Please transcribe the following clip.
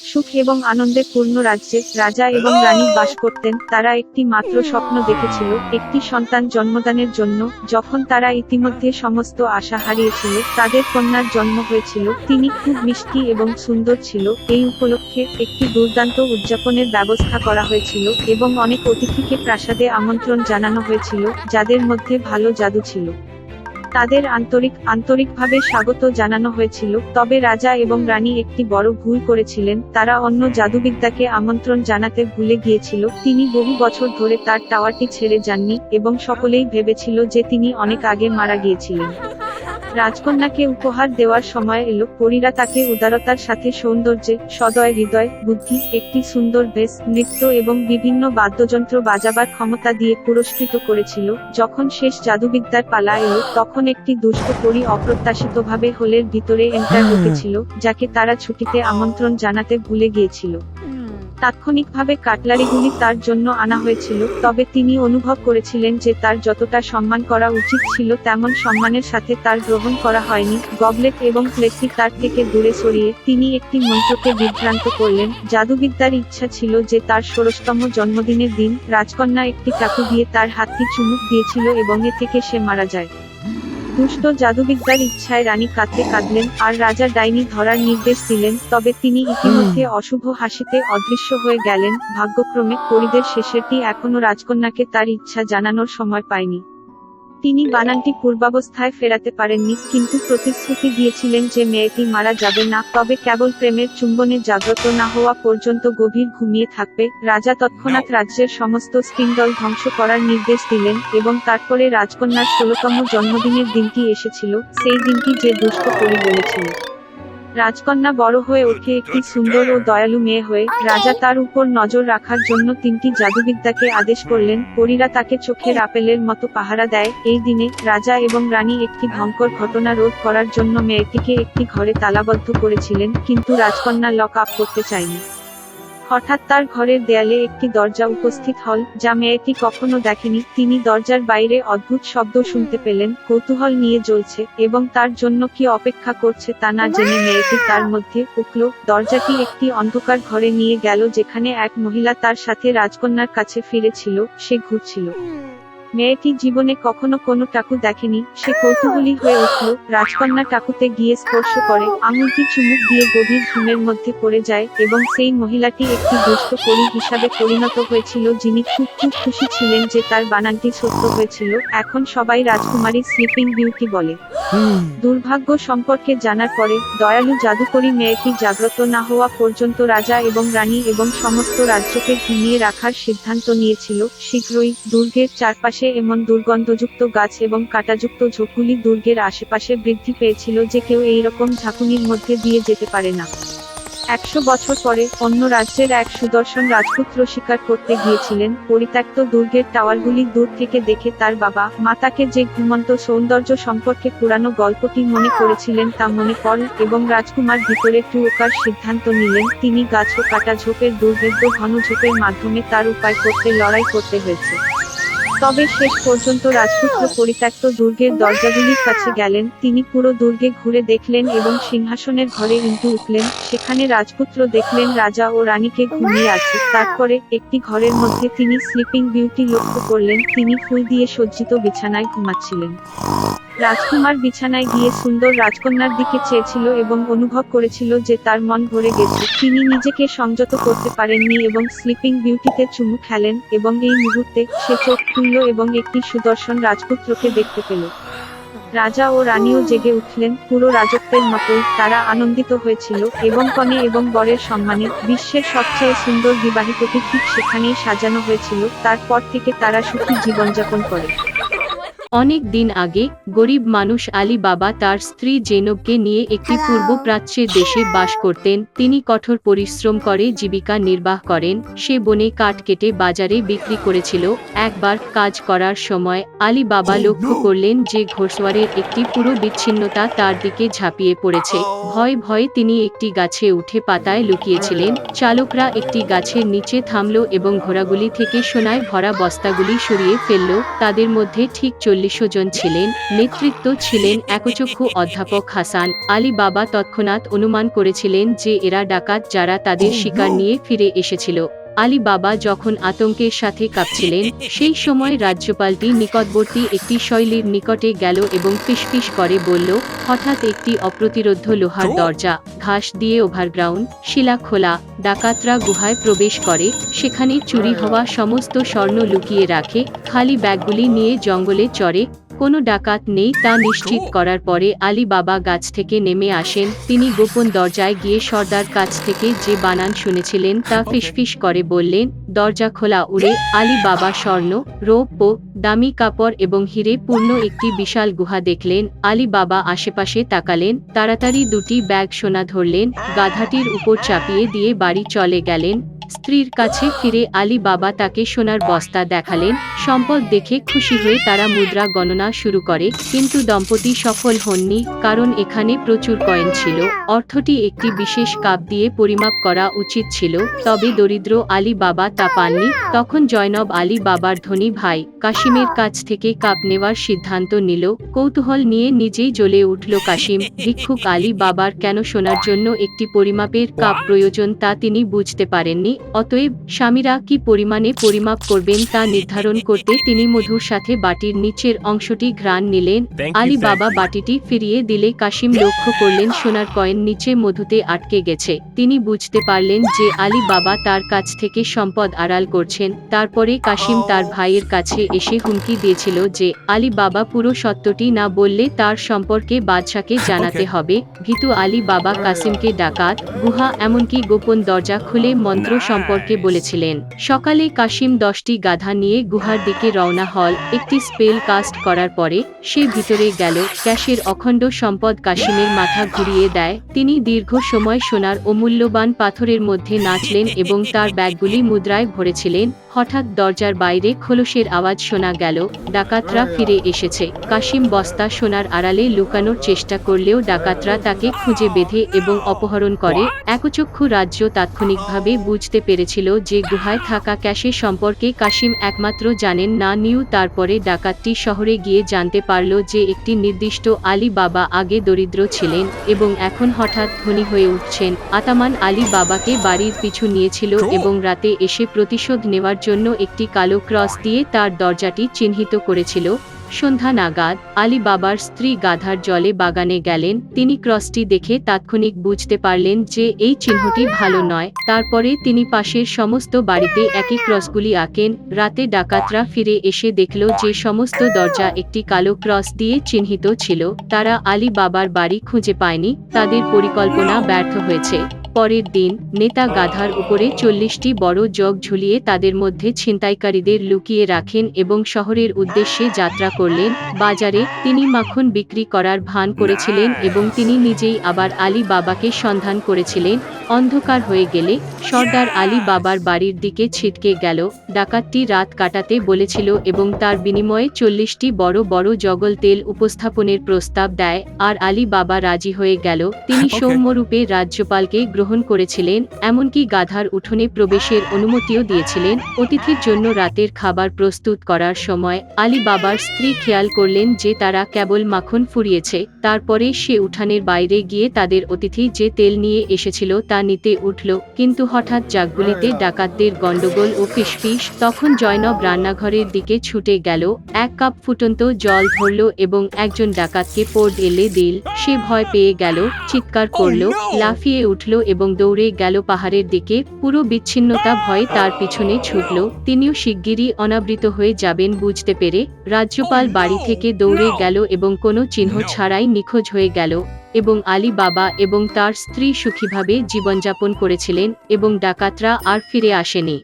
সুখ এবং আনন্দে পূর্ণ রাজ্যে রাজা এবং রানী বাস করতেন। তারা একটি মাত্র স্বপ্ন দেখেছিল একটি সন্তান জন্মদানের জন্য। যখন তারা ইতিমধ্যে সমস্ত আশা হারিয়েছিল তাদের কন্যার জন্ম হয়েছিল। তিনি খুব মিষ্টি এবং সুন্দর ছিল। এই উপলক্ষে একটি দুর্দান্ত উদযাপনের ব্যবস্থা করা হয়েছিল এবং অনেক অতিথিকে প্রাসাদে আমন্ত্রণ জানানো হয়েছিল যাদের মধ্যে ভালো জাদু ছিল। তাদের আন্তরিক, আন্তরিকভাবে স্বাগত জানানো হয়েছিল। তবে রাজা এবং রানী একটি বড় ভুল করেছিলেন। তারা অন্য জাদুবিদ্যাকে আমন্ত্রণ জানাতে ভুলে গিয়েছিল। তিনি বহু বছর ধরে তার টাওয়ারটি ছেড়ে যাননি এবং সকলেই ভেবেছিল যে তিনি অনেক আগে মারা গিয়েছিলেন। রাজকন্যাকে উপহার দেওয়ার সময় এলো পরীরা তাকে উদারতার সাথে সৌন্দর্যে সদয় হৃদয় বুদ্ধি একটি সুন্দর বেশ নৃত্য এবং বিভিন্ন বাদ্যযন্ত্র বাজাবার ক্ষমতা দিয়ে পুরস্কৃত করেছিল। যখন শেষ জাদুবিদ্যার পালা এলো তখন একটি দুষ্ট পরী অপ্রত্যাশিতভাবে হোলের ভিতরে এন্টার ঢুকেছিল যাকে তারা ছুটিতে আমন্ত্রণ জানাতে ভুলে গিয়েছিল। তাৎক্ষণিকভাবে কাটলারিগুলি তার জন্য আনা হয়েছিল, তবে তিনি অনুভব করেছিলেন যে তার যতটা সম্মান করা উচিত ছিল তেমন সম্মানের সাথে তার গ্রহণ করা হয়নি। গবলেট এবং প্লেটটি তার থেকে দূরে সরিয়ে তিনি একটি মন্ত্রকে বিভ্রান্ত করলেন। জাদুবিদ্যার ইচ্ছা ছিল যে তার ষোড়শতম জন্মদিনের দিন রাজকন্যা একটি চাকু দিয়ে তার হাতটি চুমুক দিয়েছিল এবং এ থেকে সে মারা যায়। দুষ্ট জাদুবিদ্যার ইচ্ছায় রানী কাঁদতে কাঁদলেন আর রাজা ডাইনি ধরার নির্দেশ দিলেন তবে তিনি ইতিমধ্যে অশুভ হাসিতে অদৃশ্য হয়ে গেলেন ভাগ্যক্রমে পরিদের শেষেরটি এখনও রাজকন্যাকে তার ইচ্ছা জানানোর সময় পায়নি। তিনি বানানটি পূর্বাবস্থায় ফেরাতে পারেননি, কিন্তু প্রতিশ্রুতি দিয়েছিলেন যে মেয়েটি মারা যাবে না, তবে কেবল প্রেমের চুম্বনে জাগ্রত না হওয়া পর্যন্ত গভীর ঘুমিয়ে থাকবে। রাজা তৎক্ষণাৎ রাজ্যের সমস্ত স্পিন্ডল ধ্বংস করার নির্দেশ দিলেন এবং তারপরে রাজকন্যার ষোলতম জন্মদিনের দিনটি এসেছিল, সেই দিনটি যে দুষ্ট করে বলেছিল। রাজকন্যা বড় হয়ে ওঠে একটি সুন্দর ও দয়ালু মেয়ে হয়ে রাজা তার উপর নজর রাখার জন্য তিনটি জাদুবিদ্যাকে আদেশ করলেন। পরীরা তাকে চোখের আপেলের মতো পাহারা দেয়। এই দিনে রাজা এবং রানী একটি ভয়ঙ্কর ঘটনা রোধ করার জন্য মেয়েটিকে একটি ঘরে তালাবদ্ধ করেছিলেন কিন্তু রাজকন্যা লক আপ করতে চায়নি। হঠাৎ তার ঘরের দেয়ালে একটি দরজা উপস্থিত হল, যা মেয়েটি কখনো দেখেনি। তিনি দরজার বাইরে অদ্ভুত শব্দ শুনতে পেলেন, কৌতূহল নিয়ে জ্বলছে, এবং তার জন্য কি অপেক্ষা করছে তা না জেনে মেয়েটি তার মধ্যে উঠল। দরজাটি একটি অন্ধকার ঘরে নিয়ে গেল, যেখানে এক মহিলা তার সাথে রাজকন্যার কাছে ফিরেছিল, সে ঘুরছিল। মেয়েটি জীবনে কখনো কোনো টাকু দেখেনি, সে কৌতূহলী হয়ে উঠল, রাজকন্যা টাকুতে গিয়ে স্পর্শ করে, আঙুলটি চুমুক দিয়ে গভীর ঘুমের মধ্যে পড়ে যায়, এবং সেই মহিলাটি একটি দুষ্ট পরী হিসাবে পরিণত হয়েছিল যিনি খুব খুব খুশি ছিলেন যে তার বানানটি সত্য হয়েছিল, এখন সবাই রাজকুমারী স্লিপিং বিউটি বলে। দুর্ভাগ্য সম্পর্কে জানার পরে, দয়ালু জাদুকরী মেয়েটি জাগ্রত না হওয়া পর্যন্ত রাজা এবং রানী এবং সমস্ত রাজ্যকে ঘুমিয়ে রাখার সিদ্ধান্ত নিয়েছিল। শীঘ্রই দুর্গের চারপাশে এমন দুর্গন্ধযুক্ত গাছ এবং কাটাযুক্ত ঝোপগুলি দুর্গের আশেপাশে বৃদ্ধি পেয়েছিল যে কেউ এইরকম ঝাঁকুনির মধ্যে দিয়ে যেতে পারে না। একশো বছর পরে অন্য রাজ্যের এক সুদর্শন রাজপুত্র শিকার করতে গিয়েছিলেন, পরিত্যক্ত দুর্গের টাওয়ারগুলি দূর থেকে দেখে তার বাবা মাতাকে যে ঘুমন্ত সৌন্দর্য সম্পর্কে পুরানো গল্পটি মনে করেছিলেন তা মনে পড়ল এবং রাজকুমার ভিতরে টুয়োকার সিদ্ধান্ত নিলেন, তিনি গাছ ও কাটা ঝোপের দুর্ভেদ্য ঘন ঝোপের মাধ্যমে তার উপায় করতে, লড়াই করতে হয়েছে। তবে শেষ পর্যন্ত রাজপুত্র পরিত্যক্ত দুর্গের দরজাগুলির কাছে গেলেন তিনি পুরো দুর্গে ঘুরে দেখলেন এবং সিংহাসনের ঘরে ইন্টু উঠলেন সেখানে রাজপুত্র দেখলেন রাজা ও রানীকে ঘুমিয়ে আছে তারপরে একটি ঘরের মধ্যে তিনি স্লিপিং বিউটি লক্ষ্য করলেন তিনি ফুল দিয়ে সজ্জিত বিছানায় ঘুমাচ্ছিলেন। রাজকুমার বিছানায় গিয়ে সুন্দর রাজকন্যার দিকে চেয়েছিল এবং অনুভব করেছিল যে তার মন ভরে গেছে। তিনি নিজেকে সংযত করতে পারেননি এবং স্লিপিং বিউটিতে চুমু খেলেন এবং এই মুহূর্তে সে চোখ খুলল এবং একটি সুদর্শন রাজপুত্রকে দেখতে পেল। রাজা ও রানীও জেগে উঠলেন। পুরো রাজত্বের মতোই তারা আনন্দিত হয়েছিল এবং কনে এবং বরের সম্মানে বিশ্বের সবচেয়ে সুন্দর বিবাহিতটি ঠিক সেখানেই সাজানো হয়েছিল। তারপর থেকে তারা সুখী জীবনযাপন করে। অনেক দিন আগে গরিব মানুষ আলী বাবা তার স্ত্রী জেনবকে নিয়ে একটি পূর্ব প্রাচ্যের দেশে বাস করতেন। তিনি কঠোর পরিশ্রম করে জীবিকা নির্বাহ করেন। সে বনে কাঠ কেটে বাজারে বিক্রি করেছিল। একবার কাজ করার সময় আলী বাবা লক্ষ্য করলেন যে ঘোষওয়ারের একটি পুরো বিচ্ছিন্নতা তার দিকে ঝাঁপিয়ে পড়েছে। ভয় ভয়ে তিনি একটি গাছে উঠে পাতায় লুকিয়েছিলেন। চালকরা একটি গাছের নিচে থামল এবং ঘোড়াগুলি থেকে সোনায় ভরা বস্তাগুলি সরিয়ে ফেলল। তাদের মধ্যে ঠিক চল্লিশ চল্লিশশো জন ছিলেন, নেতৃত্ব ছিলেন একচক্ষু অধ্যাপক হাসান আলী। বাবা তৎক্ষণাৎ অনুমান করেছিলেন যে এরা ডাকাত যারা তাদের শিকার নিয়ে ফিরে এসেছিল। আলী বাবা যখন আতঙ্কের সাথে কাঁপছিলেন সেই সময় রাজ্যপালটি নিকটবর্তী একটি শৈলীর নিকটে গেল এবং ফিসফিস করে বলল হঠাৎ একটি অপ্রতিরোধ্য লোহার দরজা ঘাস দিয়ে ওভারগ্রাউন্ড শিলা খোলা ডাকাতরা গুহায় প্রবেশ করে সেখানে চুরি হওয়া সমস্ত স্বর্ণ লুকিয়ে রাখে খালি ব্যাগগুলি নিয়ে জঙ্গলে চড়ে কোনো ডাকাত নেই তা নিশ্চিত করার পরে আলী বাবা গাছ থেকে নেমে আসেন। তিনি গোপন দরজায় গিয়ে সর্দার কাছ থেকে যে বানান শুনেছিলেন তা ফিসফিস করে বললেন দরজা খোলা উড়ে। আলী বাবা স্বর্ণ রৌপ্য দামি কাপড় এবং হিরে পূর্ণ একটি বিশাল গুহা দেখলেন। আলী বাবা আশেপাশে তাকালেন তাড়াতাড়ি দুটি ব্যাগ সোনা ধরলেন গাধাটির উপর চাপিয়ে দিয়ে বাড়ি চলে গেলেন। স্ত্রীর কাছে ফিরে আলী বাবা তাকে সোনার বস্তা দেখালেন। সম্পদ দেখে খুশি হয়ে তারা মুদ্রা গণনা শুরু করে, কিন্তু দম্পতি সফল হননি, কারণ এখানে প্রচুর কয়েন ছিল। অর্থটি একটি বিশেষ কাপ দিয়ে পরিমাপ করা উচিত ছিল, তবে দরিদ্র আলী বাবা তা পাননি। তখন জয়নব আলী বাবার ধনী ভাই কাশিমের কাছ থেকে কাপ নেওয়ার সিদ্ধান্ত নিল। কৌতূহল নিয়ে নিজেই জ্বলে উঠল কাশিম। ভিক্ষুক আলী বাবার কেন শোনার জন্য একটি পরিমাপের কাপ প্রয়োজন তা তিনি বুঝতে পারেননি, অতএব স্বামীরা কি পরিমাণে পরিমাপ করবেন তা নির্ধারণ করতে তিনি মধুর সাথে বাটির নিচের অংশটি ঘ্রাণ নিলেন। আলী বাবা বাটিটি ফিরিয়ে দিলে কাশিম লক্ষ্য করলেন সোনার কয়েন নিচে মধুতে আটকে গেছে। তিনি বুঝতে পারলেন যে আলী বাবা তার কাছ থেকে সম্পদ আড়াল করছেন। তারপরে কাশিম তার ভাইয়ের কাছে এসে হুমকি দিয়েছিল যে আলী বাবা পুরো সত্যটি না বললে তার সম্পর্কে বাদশাকে জানাতে হবে। ভীতু আলী বাবা কাসিমকে ডাকাত গুহা এমনকি গোপন দরজা খুলে মন্ত্র সম্পর্কে বলেছিলেন। সকালে কাশিম দশটি গাধা নিয়ে গুহার দিকে রওনা হল। একটি স্পেল কাস্ট করার পরে, সে ভিতরে গেল, ক্যাশের অখণ্ড সম্পদ কাশিমের মাথা ঘুরিয়ে দেয়, তিনি দীর্ঘ সময় সোনার অমূল্যবান পাথরের মধ্যে নাচলেন এবং তার ব্যাগগুলি মুদ্রায় ভরেছিলেন, হঠাৎ দরজার বাইরে খোলসের আওয়াজ শোনা গেল, ডাকাতরা ফিরে এসেছে, কাশিম বস্তা সোনার আড়ালে লুকানোর চেষ্টা করলেও ডাকাতরা তাকে খুঁজে বেঁধে এবং অপহরণ করে, একচক্ষু রাজ্য তাৎক্ষণিকভাবে বুঝতে পেরেছিল যে গুহায় থাকা ক্যাশে সম্পর্কে কাশিম একমাত্র জানেন না, নিউ তারপরে ডাকাতটি শহরে গিয়ে জানতে পারল যে একটি নির্দিষ্ট আলী বাবা আগে দরিদ্র ছিলেন এবং এখন হঠাৎ ধনী হয়ে উঠছেন। আতামান আলী বাবাকে বাড়ির পিছু নিয়েছিল এবং রাতে এসে প্রতিশোধ নেওয়ার জন্য একটি কালো ক্রস দিয়ে তার দরজাটি চিহ্নিত করেছিল। সন্ধ্যা নাগাদ আলী বাবার স্ত্রী গাধার জলে বাগানে গেলেন। তিনি ক্রসটি দেখে তাৎক্ষণিক বুঝতে পারলেন যে এই চিহ্নটি ভালো নয়। তারপরে তিনি পাশের সমস্ত বাড়িতে একই ক্রসগুলি আঁকেন। রাতে ডাকাতরা ফিরে এসে দেখল যে সমস্ত দরজা একটি কালো ক্রস দিয়ে চিহ্নিত ছিল। তারা আলী বাবার বাড়ি খুঁজে পায়নি। তাদের পরিকল্পনা ব্যর্থ হয়েছে। পরের দিন নেতা গাধার উপরে চল্লিশটি বড় জগ ঝুলিয়ে তাদের মধ্যে ছিনতাইকারীদের লুকিয়ে রাখেন এবং শহরের উদ্দেশ্যে যাত্রা করলেন। বাজারে তিনি মাখন বিক্রি করার ভান করেছিলেন এবং তিনি নিজেই আবার আলী বাবাকে সন্ধান করেছিলেন। অন্ধকার হয়ে গেলে সর্দার আলী বাবার বাড়ির দিকে ছিটকে গেল। ডাকাতটি রাত কাটাতে বলেছিল এবং তার বিনিময়ে চল্লিশটি বড় বড় জগল তেল উপস্থাপনের প্রস্তাব দেয়। আর আলী বাবা রাজি হয়ে গেল। তিনি সৌম্যরূপে রাজ্যপালকে গ্রহণ করেছিলেন, এমনকি গাধার উঠোনে প্রবেশের অনুমতিও দিয়েছিলেন। অতিথির জন্য রাতের খাবার প্রস্তুত করার সময় আলী বাবার স্ত্রী খেয়াল করলেন যে তারা কেবল মাখন ফুরিয়েছে, তারপরে সে উঠানের বাইরে গিয়ে তাদের অতিথি যে তেল নিয়ে এসেছিল তা নিতে উঠল, কিন্তু হঠাৎ জাগগুলিতে ডাকাতদের গন্ডগোল ও ফিসফিস তখন জয়নব রান্নাঘরের দিকে ছুটে গেল, এক কাপ ফুটন্ত জল ধরল এবং একজন ডাকাতকে পোর্ড এলে দিল। সে ভয় পেয়ে গেল, চিৎকার করল, লাফিয়ে উঠল এবং দৌড়ে গেল পাহাড়ের দিকে। পুরো বিচ্ছিন্নতা ভয়ে তার পিছনে ছুটল। তিনিও শিগগিরই অনাবৃত হয়ে যাবেন বুঝতে পেরে রাজ্যপাল বাড়ি থেকে দৌড়ে গেল এবং কোনো চিহ্ন ছাড়াই নিখোঁজ হয়ে গেল এবং আলী বাবা এবং তার স্ত্রী সুখীভাবে জীবনযাপন করেছিলেন এবং ডাকাতরা আর ফিরে আসেনি।